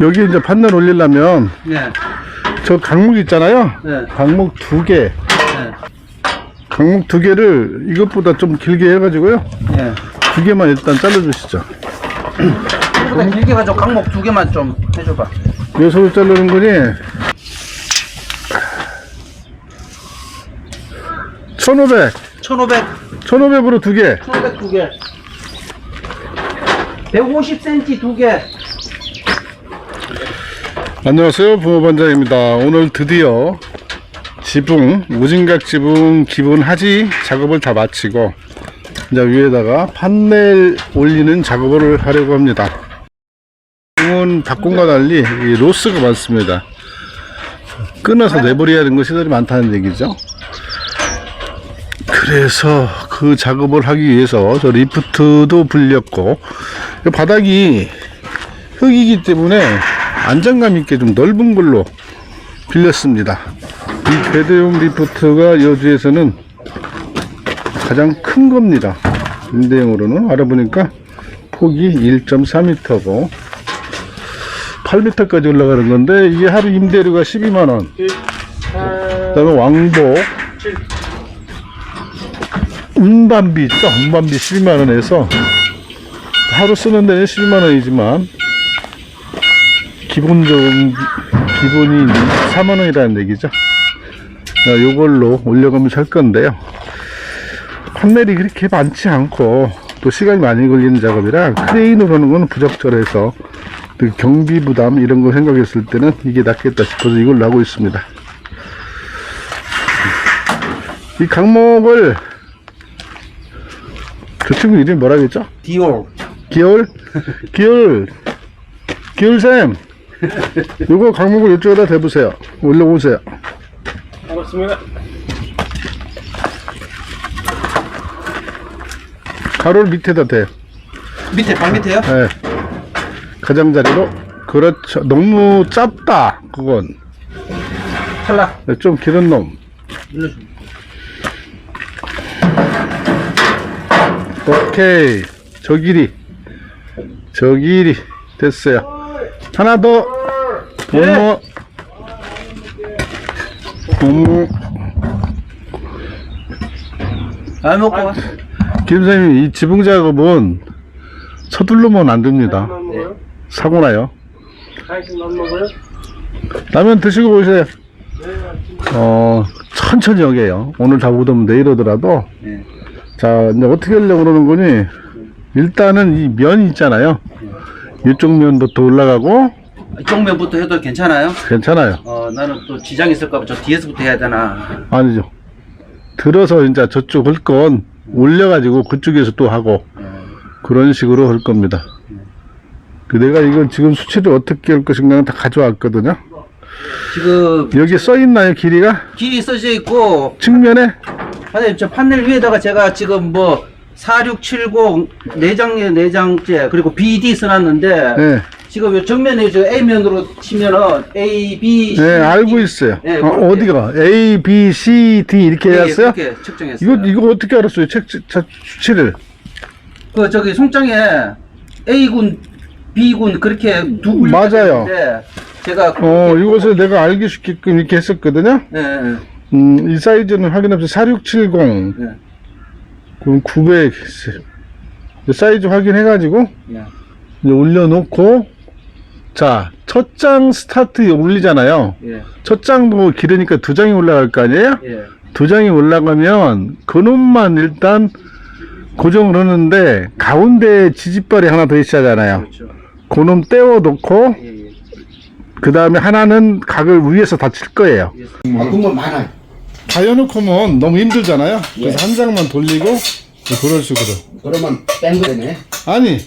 여기 이제 판넬 올리려면 네. 저 강목 있잖아요. 네. 강목 두 개. 네. 강목 두 개를 이것보다 좀 길게 해가지고요. 네. 두 개만 일단 잘라주시죠. 이보다 길게 가지고 강목 두 개만 좀 해줘봐. 요소로 자르는 거니 1500 1500, 1500으로 두 개. 1500두 개. 150cm 두 개. 안녕하세요 부모반장입니다. 오늘 드디어 지붕 우진각 지붕 기본 하지 작업을 다 마치고 이제 위에다가 판넬 올리는 작업을 하려고 합니다. 지붕은 박공과 달리 이 로스가 많습니다. 끊어서 내버려야 하는 것이 많다는 얘기죠. 그래서 그 작업을 하기 위해서 저 리프트도 불렸고 이 바닥이 흙이기 때문에 안정감 있게 좀 넓은 걸로 빌렸습니다. 이 배대용 리프트가 여주에서는 가장 큰 겁니다. 임대용으로는 알아보니까 폭이 1.4m고 8m까지 올라가는 건데 이게 하루 임대료가 12만원 그 다음에 왕복 운반비 있죠? 운반비 12만원에서 하루 쓰는 데는 12만원이지만 기본적인 기본이 4만 원이라는 얘기죠. 어, 요걸로 올려가면 살 건데요. 판넬이 그렇게 많지 않고 또 시간이 많이 걸리는 작업이라 크레인으로 하는 건 부적절해서 그 경비 부담 이런 거 생각했을 때는 이게 낫겠다 싶어서 이걸로 하고 있습니다. 이 강목을 그 친구 이름이 뭐라 그랬죠? 디올. 기울 기울 기울쌤 요거 강목을 이쪽에다 대보세요. 올려보세요. 알았습니다. 가로를 밑에다 대. 밑에, 방 밑에요? 네. 가장자리로. 그렇죠. 너무 짧다 그건. 탈락. 네, 좀 길은 놈. 눌러줘. 오케이. 저 길이 저 길이 됐어요 하나 더. 어머 어머 아, 먹고 와. 김 선생님 이 지붕 작업은 서둘르면 안 됩니다. 안 먹어요? 사고 나요. 안 먹어요? 라면 드시고 오세요. 어 천천히 여겨요. 오늘 다 못오면 내일 오더라도. 네. 자 이제 어떻게 하려고 그러는 거니? 일단은 이면 있잖아요 이쪽 면부터 올라가고 이쪽 면부터 해도 괜찮아요? 괜찮아요. 어, 나는 또 지장 있을까봐 저 뒤에서부터 해야 되나. 아니죠. 들어서 이제 저쪽 할 건 올려가지고 그쪽에서 또 하고 그런 식으로 할 겁니다. 그 내가 이거 지금 수치를 어떻게 할 것인가 다 가져왔거든요. 지금 여기 써 있나요 길이가? 길이 써져 있고, 측면에? 선생님, 저 판넬 위에다가 제가 지금 뭐, 4670 내장에 내장재, 그리고 BD 써놨는데, 네, 지금 요 정면에 저 A면으로 치면은 A, B, C. 네 알고 있어요 네, 어, 그렇게. 어디가 A, B, C, D 이렇게 예, 해놨어요? 그렇게 측정했어요. 이거 이거 어떻게 알았어요? 책 자, 수치를 그 저기 송장에 A군, B군 그렇게 두 분류 맞아요. 있는데 제가 어 그렇게 이것을 내가 알기 쉽게끔 이렇게 했었거든요. 예, 예, 음, 이 사이즈는 확인해보세요. 4670 예, 그럼 900이 사이즈 확인해가지고 예. 이제 올려놓고 자 첫 장 스타트 올리잖아요. 예, 첫 장도 길으니까 두 장이 올라갈 거 아니에요? 예. 두 장이 올라가면 그놈만 일단 고정을 하는데 가운데 지지발이 하나 더 있어야잖아요. 그렇죠. 그놈 떼어 놓고 예, 예. 그 다음에 하나는 각을 위에서 다 칠 거예요. 아, 그건 많아요. 다 해놓고면 너무 힘들잖아요. 그래서 한 장만 돌리고 그런 식으로. 그러면 뺀 거네. 아니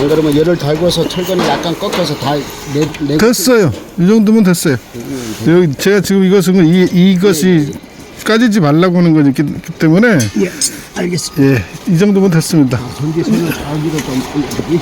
안 그러면 열을 달궈서 철근을 약간 꺾어서 다 내, 내 됐어요. 이 정도면 됐어요. 여기 제가 지금 이것은 이, 이것이 까지지 말라고 하는 거기 때문에 예, 알겠습니다. 예, 이 정도면 됐습니다. 전기선을 저기로 좀 올려야지.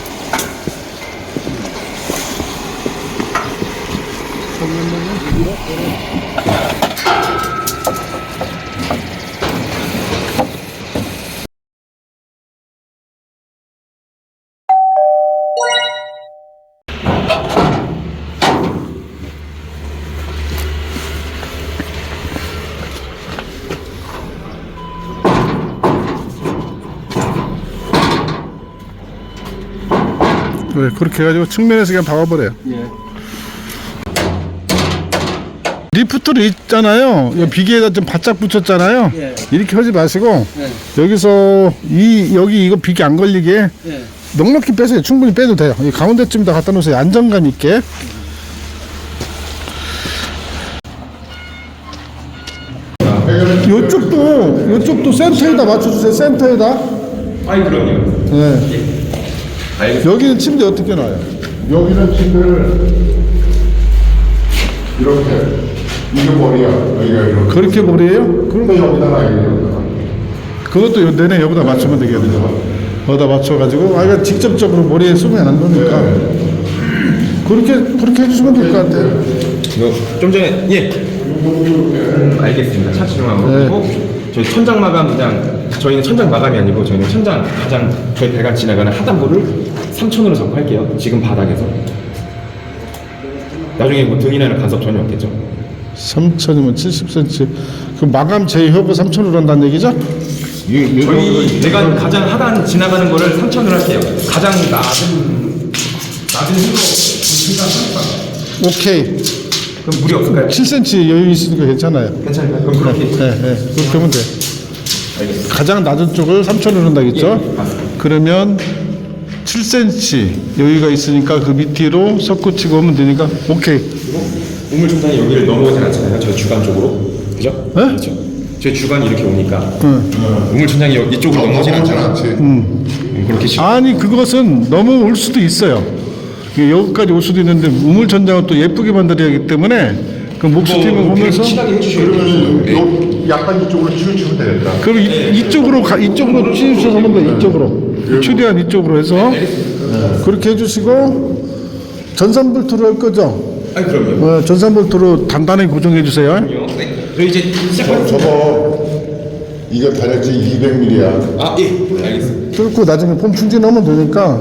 네, 그렇게 해가지고 측면에서 그냥 박아버려요. 예. 리프트를 있잖아요. 이 비계에다 좀 바짝 붙였잖아요. 예. 이렇게 하지 마시고 예. 여기서 이 여기 이거 비계 안 걸리게 예. 넉넉히 빼세요. 충분히 빼도 돼요. 이 가운데쯤에다 갖다 놓으세요. 안정감 있게. 요쪽도 요쪽도 센터에다 맞춰주세요. 센터에다. 아이 그럼요. 네. 알겠습니다. 여기는 침대 어떻게 놔요? 여기는 침대를 이렇게 이게 머리야 여기가 이렇게 그렇게 버려요? 그럼 여기다가 여기다가 그것도 요 내내 여기다 맞추면 되겠네요. 여기다 맞춰가지고 아 이거 직접적으로 머리에 쓰면 안 되니까 그렇게 그렇게 해주시면 될 것 같아요. 이거 좀 전에 예. 음, 알겠습니다. 차출하고 네. 그리고 저희 천장 마감 그냥 저희는 천장 마감이 아니고 저희는 천장 가장 저희 배가 지나가는 하단부를 3천으로 잡고 할게요. 지금 바닥에서. 나중에 뭐 등이나 간섭 전혀 없겠죠. 3천이면 70cm. 그 마감 제휴하고 3천으로 한다는 얘기죠? 저희 배가 가장 하단 지나가는 거를 3천으로 할게요. 가장 낮은 낮은 힘으로 오케이. 그럼 무리 없을까요? 7cm 여유 있으니까 괜찮아요. 괜찮을까요? 그럼 그렇게 네, 네. 그렇게 하면 돼. 가장 낮은 쪽을 3천으로 한다겠죠? 그러면 7cm 여유가 있으니까 그 밑으로 섞어치고 오면 되니까 오케이. 우물 천장이 여기를 넘어오진 않잖아요. 저희 주간 쪽으로. 그죠? 네? 그렇죠. 저희 주간이 이렇게 오니까 응. 우물 천장이 여- 이쪽으로 넘어오진 않잖아요. 않지 음, 그렇게 시... 아니 그것은 너무 올 수도 있어요. 이게 여기까지 올 수도 있는데 우물 천장을 또 예쁘게 만들어야 하기 때문에 그 목스팀을 보면서 친하게 해주셔야 돼요. 그러면 요 약간 이쪽으로 치우치면 되겠다 그럼 이, 이쪽으로 가, 이쪽으로 치우쳐서 하면 돼 이쪽으로 최대한 이쪽으로 해서 그렇게 해주시고 전산볼트로 할 거죠? 아니 그럼요. 어, 전산볼트로 단단하게 고정해 주세요. 네. 저희 이제 시작할 저거 이게 단열재 200mm야 아 예. 알겠습니다. 뚫고 나중에 폼 충전하면 되니까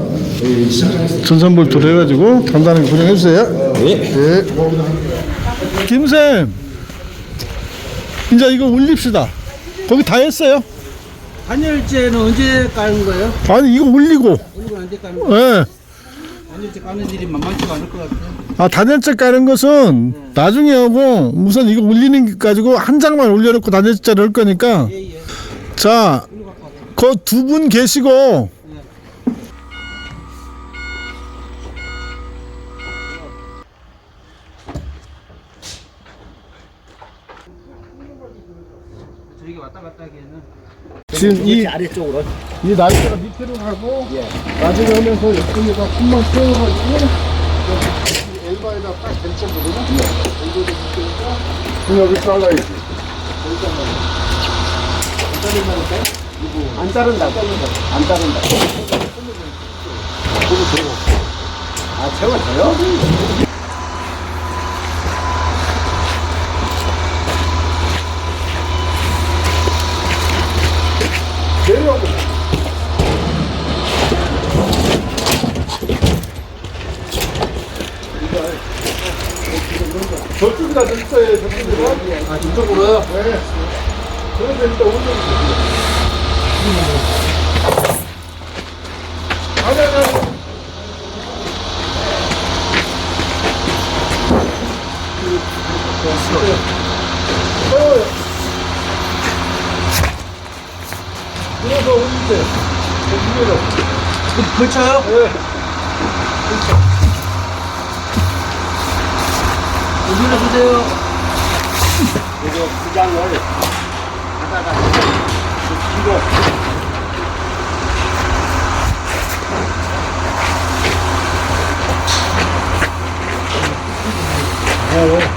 전산볼트로 해가지고 단단하게 고정해 주세요. 네. 네. 김쌤, 이제 이거 올립시다. 거기 다 했어요? 단열재는 언제 까는 거예요? 아니 이거 올리고. 오늘 언제 까는 거예요? 예. 단열재 까는 일이 만만치가 않을 것 같아요. 아 단열재 까는 것은 나중에 하고 우선 이거 올리는 게 가지고 한 장만 올려놓고 단열재를 할 거니까 예, 예. 자, 그두 분 계시고 저기 왔다 갔다 하기에는 지금 이, 아래쪽으로. 이 날개가 밑으로 가고 나중에 하면서 옆쪽에다 품만 채워가지고 이 엘바에다 딱 벤쳐보거든 그럼 여기 잘라야지 안 자른다. 안 자른다. 아, 채워져요? 저쪽에다 넣었어요 저쪽에다 아 이쪽으로요? 네 그래서 일단 올려주세요 아니 아니 아니 세워요 그래서 올리세요 그, 걸쳐요? 네. 조심하세요. 그리고 부장을 하다가 뒤로 네, 네.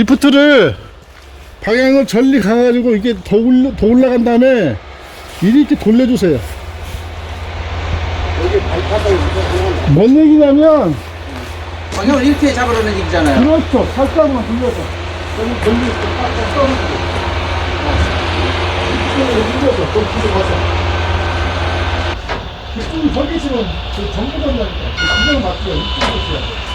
리프트를 방향을 전리 가가지고 이게 더, 올라, 더 올라간 다음에 이렇게 돌려주세요. 뭔 얘기냐면, 방향을 이렇게 잡으라는 얘기잖아요. 그렇죠. 살짝만 돌려서. 여기 돌리고, 딱 떨어지고. 이쪽으로 돌려서, 좀 뒤로 가서. 이쪽이 저기 그 전부 된다니까. 그냥 맞죠. 이쪽으로 있어야 돼.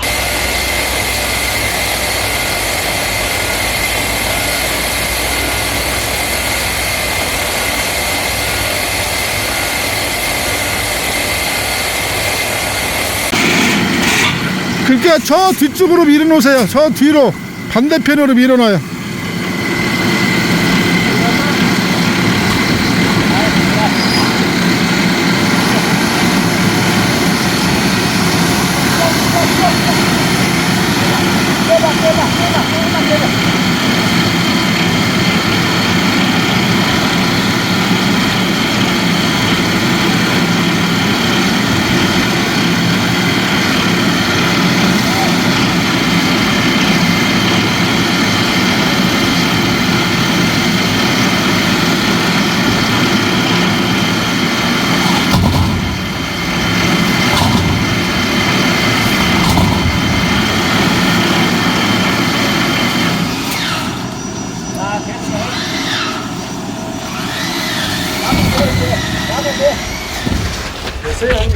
그러니까 저 뒤쪽으로 밀어놓으세요. 저 뒤로 반대편으로 밀어놔요. 천천히.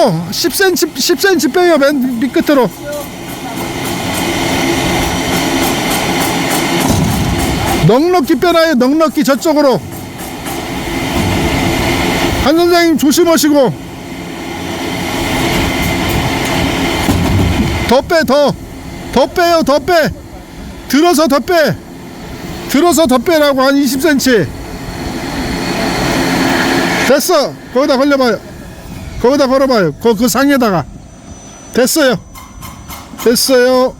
으로 10cm, 10cm 빼요. 맨 밑끝으로. 넉넉히 빼놔요. 넉넉히 저쪽으로. 한 선생님 조심하시고. 더 빼, 더. 더 빼요, 더 빼. 들어서 더 빼. 들어서 더 빼라고 한 20cm. 됐어. 거기다 걸려봐요. 거기다 걸어봐요. 그, 그 상에다가. 됐어요. 됐어요.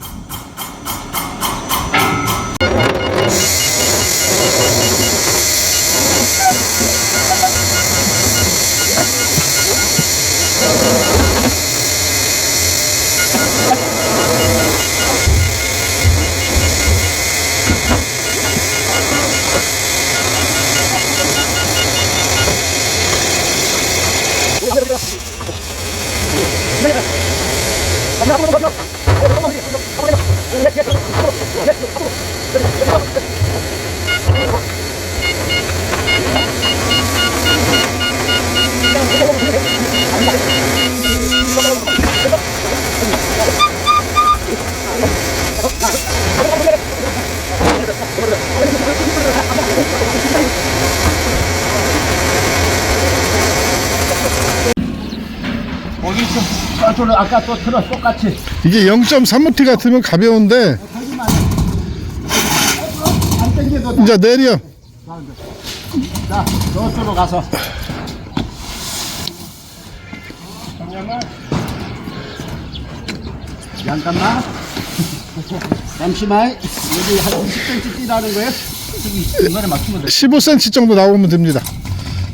아까 또 틀어 똑같이. 이게 0.3T 같으면 가벼운데 안 이제 내려. 자, 저쪽으로 가서. 잠깐만. 잠시만. 여기 한 20cm 뛰라는 거예요? 중간에 맞추면 돼. 15cm 정도 나오면 됩니다.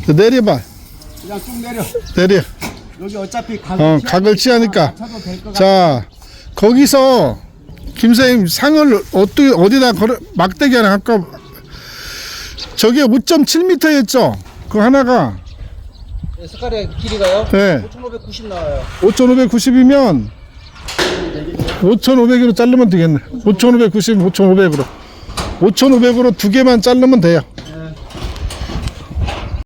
내려봐. 그냥 쭉 내려. 내려. 여기 어차피 각을 어, 취하니까 각을 치하니까. 맞춰도 될것 같아. 자, 거기서 김선생님 상을 어디, 어디다 걸어, 막대기 하나 할까? 저게 5.7m였죠? 그 하나가. 스카리의 길이가요? 네. 5,590 나와요. 5,590이면 5,500으로 자르면 되겠네. 5,590, 5,500으로. 5,500으로 두 개만 자르면 돼요.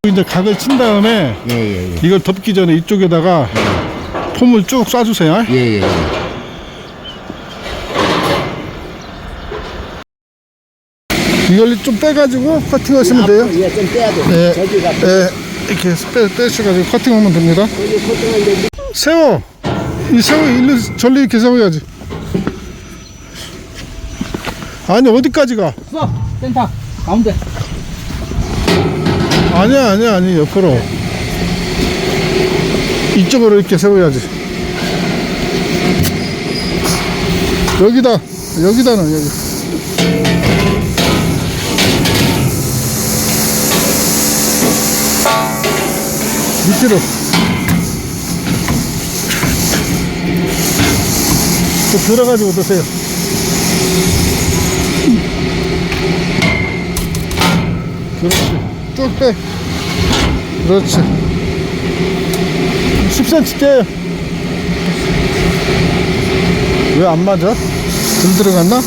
이제 각을 친 다음에 예, 예, 예. 이걸 덮기 전에 이쪽에다가 폼을 쭉 쏴주세요. 예, 예. 예. 이걸 좀 빼가지고 커팅하시면 돼요. 얘좀 빼야 돼. 네, 저기가 네, 이렇게 빼, 빼셔가지고 커팅하면 됩니다. 세워! 이 세워, 일로, 절리 이렇게 세워야지. 아니, 어디까지 가? 써! 센터! 가운데! 아니야, 아니야, 아니, 옆으로. 이쪽으로 이렇게 세워야지. 여기다, 여기다 는, 여기. 밑으로. 또 들어가지고 드세요. 그렇지. 쭉 빼. 그렇지. 10cm 떼요. 왜 안 맞아? 들 들어갔나?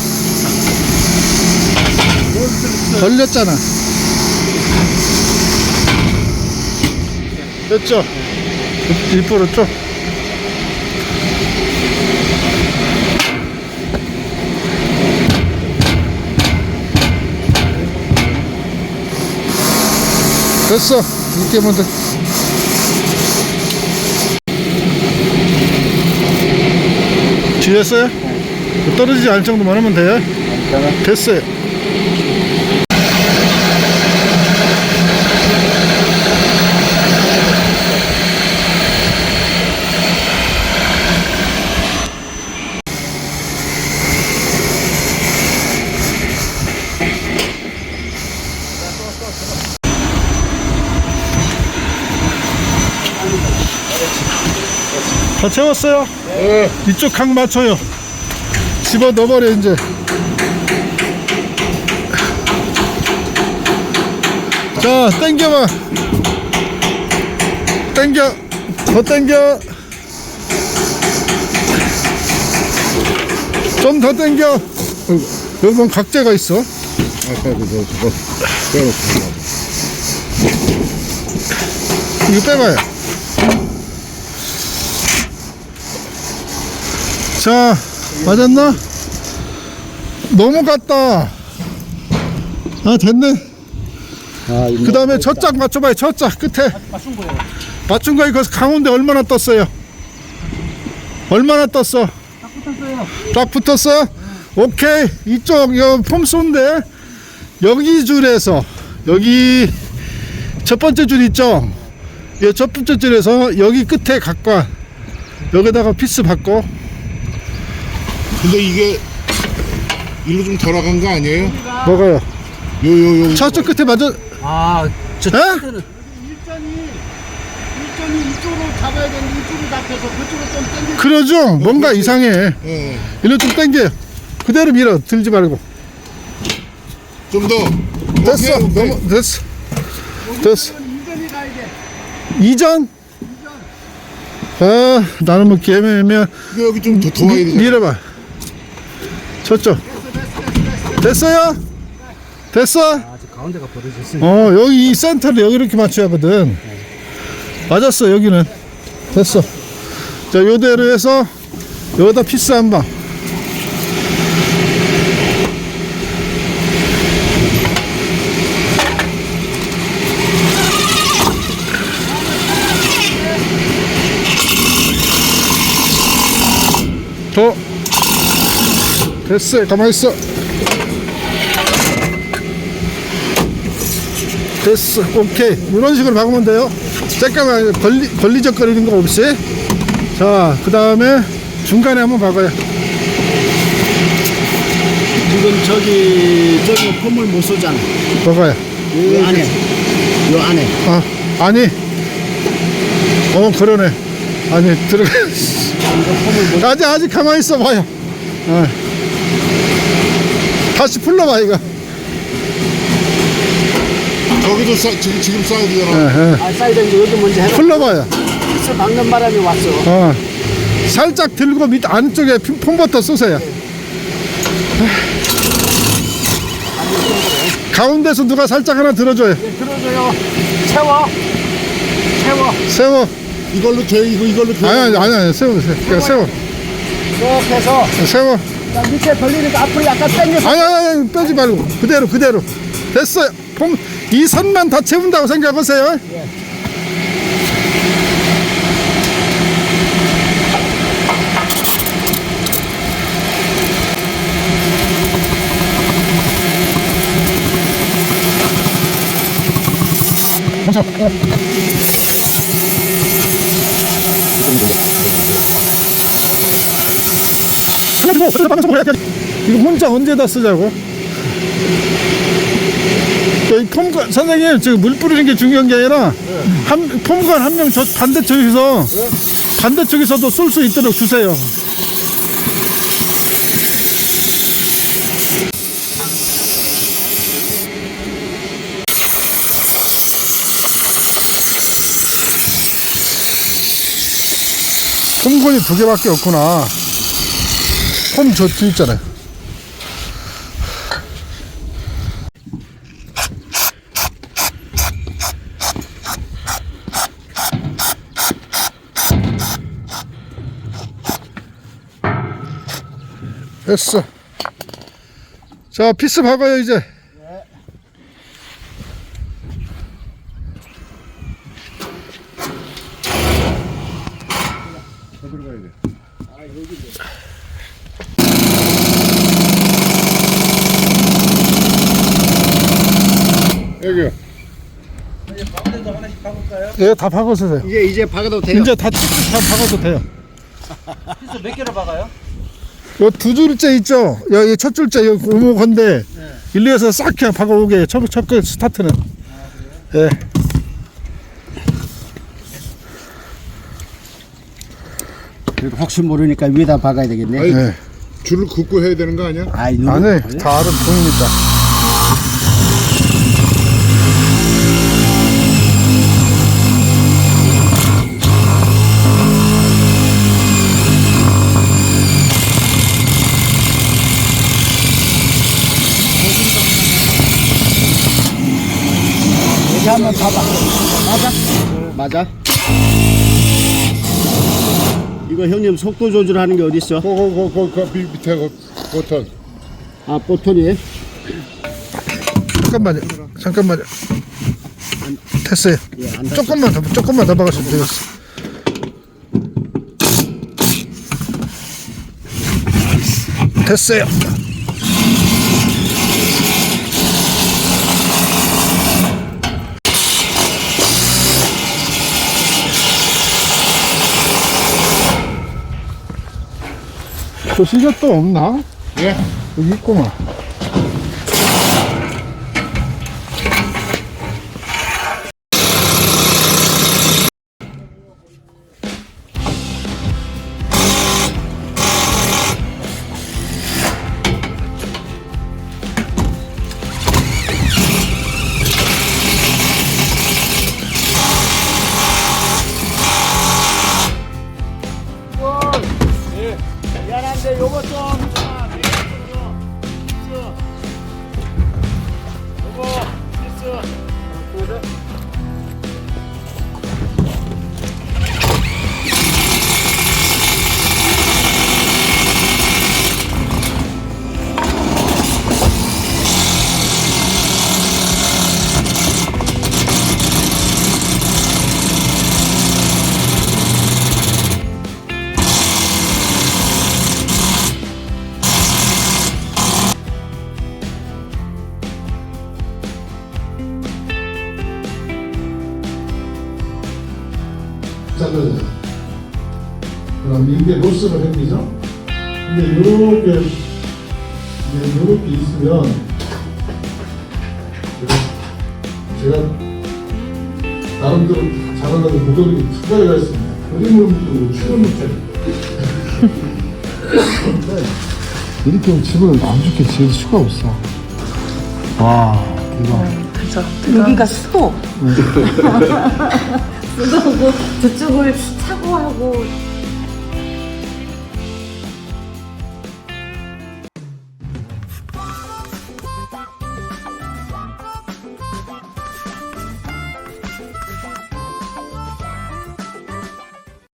걸렸잖아. 됐죠? 일부러 좀. 됐어. 이렇게 하면 돼. 지렸어요? 떨어지지 않을 정도만 하면 돼요. 됐어요. 채웠어요? 네. 이쪽 각 맞춰요. 집어 넣어버려, 이제. 자, 당겨봐. 당겨. 더 당겨. 좀더 당겨. 여기 건 각재가 있어. 아까 그거, 저거, 빼놓고. 이거 빼봐요. 자, 맞았나? 너무 갔다. 아, 됐네. 그 다음에 첫 짝 맞춰봐요. 첫 짝 끝에. 맞춘 거예요. 맞춘 거에 그 가운데 얼마나 떴어요? 얼마나 떴어? 딱 붙었어요. 딱 붙었어? 오케이. 이쪽, 요 폼소인데, 여기 줄에서, 여기 첫 번째 줄 있죠? 이첫 번째 줄에서 여기 끝에 각과, 여기다가 피스 받고, 근데 이게 일로 좀 돌아간 거 아니에요? 먹어요. 요, 요, 요. 저쪽 끝에 맞아, 아, 저 에? 끝에는 일전이 일전이 이쪽으로 잡아야 되는데 이쪽으로 잡혀서 그쪽으로 좀 당겨. 그러죠? 뭔가 이상해. 예. 일로 좀 당겨요. 그대로 밀어. 들지 말고. 좀 더. 됐어. 오케이, 오케이. 너무, 됐어. 됐어. 이전이 가야 돼. 이전? 아 나는 뭐 개매면 여기 좀더 도와야 되잖아. 밀어봐 저쪽 됐어요? 됐어? 가운데가 벌어졌어요. 어 여기 이 센터를 여기 이렇게 맞춰야 하거든 맞았어 여기는 됐어 자 요대로 해서 여기다 피스 한 방 더 됐어 가만히 있어. 됐어. 오케이. 이런 식으로 박으면 돼요. 잠깐만 걸리, 걸리적거리는 거 없이. 자그 다음에 중간에 한번 박아요. 지금 저기 저기 폼을 못 쏘잖아. 박아요. 요 안에. 요 안에. 아 아니. 어 그러네. 아니 들어가. 아직 아직 가만히 있어 봐요. 어. 다시 풀러봐 이거 저기도 싸, 지금, 지금 싸야 예, 되잖아. 예. 아 사이드인지 여기 먼저 해라. 풀러봐요 피스 박는 바람이 왔어. 어. 살짝 들고 밑 안쪽에 핀- 폼부터 쏘세요. 가운데서 누가 살짝 하나 들어줘요. 들어줘요. 채워. 채워. 세워. 이걸로 돼, 이거, 이걸로 돼. 아니, 아니, 아니, 세워, 세워. 그냥 세워. 쭉 해서 세워. 자, 밑에 벌리니까 앞으로 약간 당겨서 아니, 아니, 아니, 빼지 말고. 그대로, 그대로. 됐어요. 폼, 이 선만 다 채운다고 생각하세요. 이거 혼자 언제 다 쓰자고? 저희 폼관 선생님 지금 물 뿌리는 게 중요한 게 아니라 한 폼관 한 명 저 반대쪽에서 반대쪽에서도 쏠 수 있도록 주세요. 폼관이 두 개밖에 없구나. 폼 좋지 있잖아요. 됐어. 자, 피스 박아요, 이제. 여기요. 가운데도 하나씩 박을까요? 예, 다 박아주세요. 이제 이제 박아도 돼요. 이제 다, 찍- 다 박아도 돼요. 피스 몇 개로 박아요? 요 두 줄째 있죠? 여기 첫 줄째 여기 오목한데 일리에서 싹 그냥 박아오게 첫, 첫 그 스타트는 예. 그래도 혹시 모르니까 위에다 박아야 되겠네. 아니, 예. 줄을 긋고 해야 되는 거 아니야? 아이, 누구- 안에 다 알은 보이니까 한번 봐봐. 맞아? 맞아? 이거 형님 속도 조절하는 게 어디 있어? 그, 그, 그, 그, 그 밑에 그 버튼. 아, 보톤이. 잠깐만요 잠깐만요 됐어요 예, 안 닿- 조금만 더 조금만 더 박았으면 되겠어 됐어요 저 시계 또 없나? 예? 여기 있구만 잘라져요. 그럼 이게 로스로 생기죠? 근데 요렇게, 이제 요렇게 있으면, 제가, 나름대로 잘하려고 무거움이 두 가지가 있습니다. 그림을 묶고 추를. 근데 이렇게 하면 집을 안 좋게 지을 수가 없어. 와, 이거. 그죠. 여기가 수도. 수도고 저쪽을 차고하고